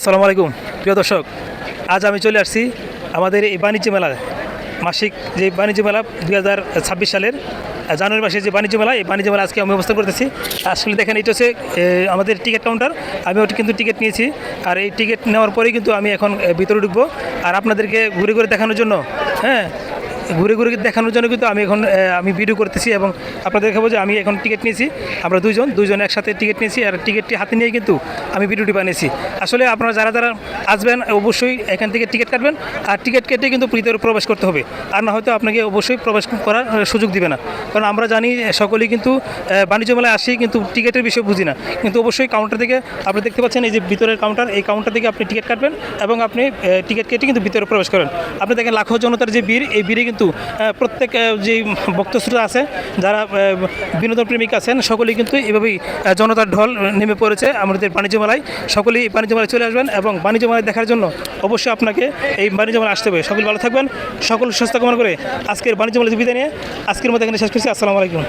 আসসালামু আলাইকুম। প্রিয় দর্শক, আজ আমি চলে আসছি আমাদের এই বাণিজ্য মেলা মাসিক যে বাণিজ্য মেলা দুই হাজার ছাব্বিশ সালের জানুয়ারি মাসে যে বাণিজ্য মেলা, এই বাণিজ্য মেলা আজকে আমি অবস্থান করতেছি। আসলে দেখেন, এটা হচ্ছে আমাদের টিকিট কাউন্টার। আমি ওটি কিন্তু টিকিট নিয়েছি, আর এই টিকিট নেওয়ার পরেই কিন্তু আমি এখন ভিতরে ঢুকবো। আর আপনাদেরকে ঘুরে ঘুরে দেখানোর জন্য হ্যাঁ ঘুরে ঘুরে দেখানোর জন্য কিন্তু আমি এখন আমি ভিডিও করতেছি এবং আপনাদের দেখাবো যে আমি এখন টিকিট নিয়েছি। আমরা দুইজন দুইজন একসাথে টিকিট নিয়েছি আর টিকিটটি হাতে নিয়ে কিন্তু আমি ভিডিওটি বানিয়েছি। আসলে আপনারা যারা যারা আসবেন, অবশ্যই এখান থেকে টিকিট কাটবেন আর টিকিট কেটে কিন্তু ভিতরে প্রবেশ করতে হবে। আর না হয়তো আপনাকে অবশ্যই প্রবেশ করার সুযোগ দিবে না। কারণ আমরা জানি সকলেই কিন্তু বাণিজ্য মেলায় আসি কিন্তু টিকিটের বিষয়ে বুঝি না। কিন্তু অবশ্যই কাউন্টার থেকে আপনি দেখতে পাচ্ছেন এই যে ভিতরের কাউন্টার এই কাউন্টার থেকে আপনি টিকিট কাটবেন এবং আপনি টিকিট কেটে কিন্তু ভিতরে প্রবেশ করেন। আপনি দেখেন লাখো জনতার যে বীর এই বীরে কিন্তু আহ, প্রত্যেক যে বক্তশ্রোতা আছে যারা বিনোদন প্রেমিক আছেন সকলেই কিন্তু এভাবেই জনতার ঢল নেমে পড়েছে আমাদের বাণিজ্য মেলায়। সকলেই বাণিজ্য মেলায় চলে আসবেন এবং বাণিজ্য মেলায় দেখার জন্য অবশ্যই আপনাকে এই বাণিজ্য মেলায় আসতে হবে। সকল ভালো থাকবেন সকল সুস্থ কামনা করে আজকের বাণিজ্য মেলায় বিদায় নিয়ে আজকের মতো এখানে শেষ করছি। আসসালামু আলাইকুম।